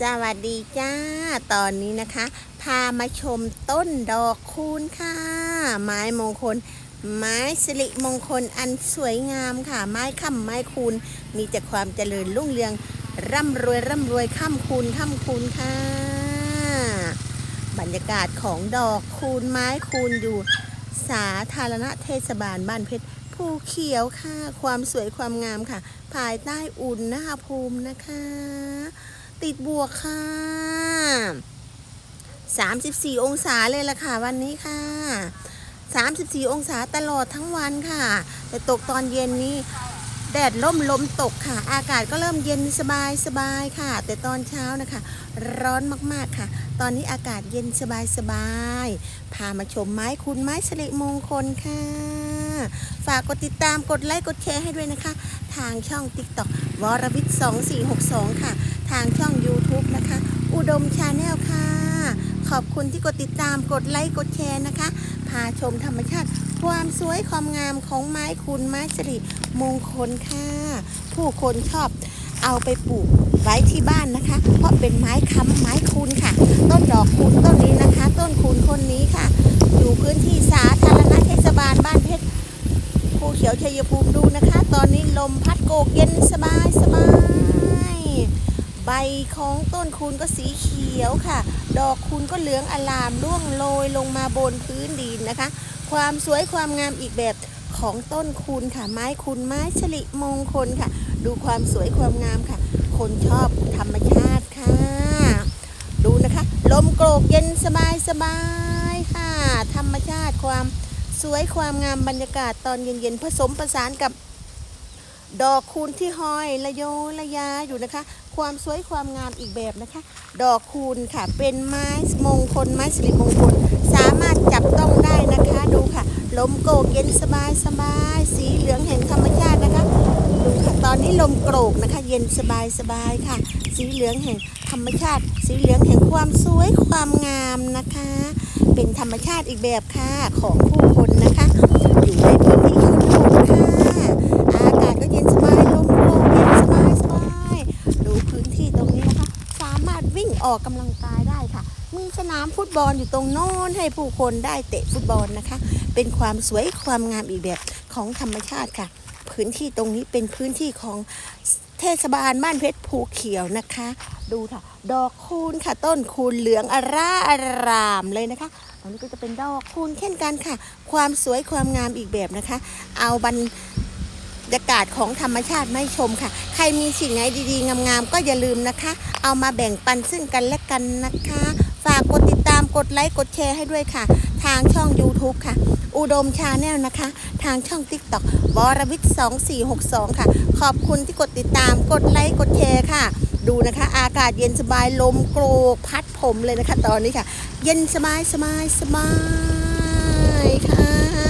สวัสดีจ้า ตอนนี้นะคะ พามาชมต้นดอกคูณค่ะ ไม้มงคล ไม้สิริมงคลอันสวยงามค่ะ ไม้ค่ำไม้คูณ มีแต่ความเจริญรุ่งเรือง ร่ำรวยร่ำรวยค่ำคูณค่ำคูณค่ะ บรรยากาศของดอกคูณไม้คูณอยู่ สาธารณเทศบาลบ้านเพชรภูเขียวค่ะ ความสวยความงามค่ะ ภายใต้อุ่นนะคะภูมินะคะ ติดบวกค่ะ 34 องศาเลยล่ะค่ะวันนี้ค่ะ 34 องศาตลอดทั้งวันค่ะ แต่ตกตอนเย็นนี้แดดล่มลมตกค่ะ อากาศก็เริ่มเย็นสบายสบายค่ะ แต่ตอนเช้านะคะ ร้อนมากๆค่ะ ตอนนี้อากาศเย็นสบายสบายพามาชมไม้คุณไม้สิริมงคลค่ะ ฝากกดติดตามกดไลค์กดแชร์ให้ด้วยนะคะ ทางช่อง TikTok วรวิทย์2462 ค่ะ ทางช่อง YouTube นะคะ อุดมชาแนลค่ะ ขอบคุณที่กดติดตามกดไลค์กดแชร์นะคะ พาชมธรรมชาติ ความสวยความงามของไม้คุณไม้สิริมงคลค่ะ ผู้คนชอบเอาไปปลูกไว้ที่บ้านนะคะ เพราะเป็นไม้ค้ำไม้คูณค่ะ ต้นดอกคูณต้นนี้นะคะ ต้นคูณคนนี้ค่ะ อยู่พื้นที่สาธารณเทศบาลบ้านเพชรภูเขียวชัยภูมิดูนะคะ ตอนนี้ลมพัดโกกเย็นสบายสบาย บของต้นคูณก็สีเขียวค่ะ ดอกคูณก็เหลืองอลามร่วงโรยลงมาบนพื้นดินนะคะ ความสวยความงามอีกแบบของต้นคูณค่ะ ไม้คูณไม้ฉลิมงคลค่ะ ดูความสวยความงามค่ะ คนชอบธรรมชาติค่ะ ดูนะคะ ลมโกรกเย็นสบายสบายค่ะ ธรรมชาติความสวยความงามบรรยากาศตอนเย็นๆผสมประสานกับ ดอกคูณที่ห้อยระโยระยาอยู่นะคะ ความสวยความงามอีกแบบนะคะ ดอกคูณค่ะ เป็นไม้มงคลไม้สิริมงคล สามารถจับต้องได้นะคะดูค่ะลมโกกเย็นสบายสบายสีเหลืองแห่งธรรมชาตินะคะดูค่ะตอนนี้ลมโกรกนะคะ เย็นสบายสบายค่ะ สีเหลืองแห่งธรรมชาติ สีเหลืองแห่งความสวยความงามนะคะ เป็นธรรมชาติอีกแบบค่ะของผู้คนนะคะ อยู่ในพื้นที่ชนบทค่ะ อากาศก็เย็นสบายลมโกรกเย็นสบายสบายดูพื้นที่ตรงนี้นะคะ สามารถวิ่ง ออกกำลังกายได้ค่ะ มีสนามฟุตบอลอยู่ตรงโน้นให้ผู้คนได้เตะฟุตบอลนะคะ เป็นความสวยความงามอีกแบบของธรรมชาติค่ะ พื้นที่ตรงนี้เป็นพื้นที่ของเทศบาลบ้านเพชรภูเขียวนะคะ ดูค่ะ ดอกคูณค่ะต้นคูณเหลืองอร่าอารามเลยนะคะตรงนี้ก็จะเป็นดอกคูณเช่นกันค่ะ ความสวยความงามอีกแบบนะคะ เอาบรร ยากาศของธรรมชาติมาชมค่ะ ใครมีสิ่งไหนดีๆ งามๆ ก็อย่าลืมนะคะ เอามาแบ่งปันซึ่งกันและกันนะคะ ฝากกดติดตามกดไลค์กดแชร์ให้ด้วยค่ะ ทางช่อง YouTube ค่ะ อุดมชาแนลนะคะ ทางช่อง TikTok วรวิทย์2462 ค่ะ ขอบคุณที่กดติดตามกดไลค์กดแชร์ค่ะ ดูนะคะ อากาศเย็นสบายลมโกรกพัดผมเลยนะคะ ตอนนี้ค่ะ เย็นสบายสบายสบายค่ะ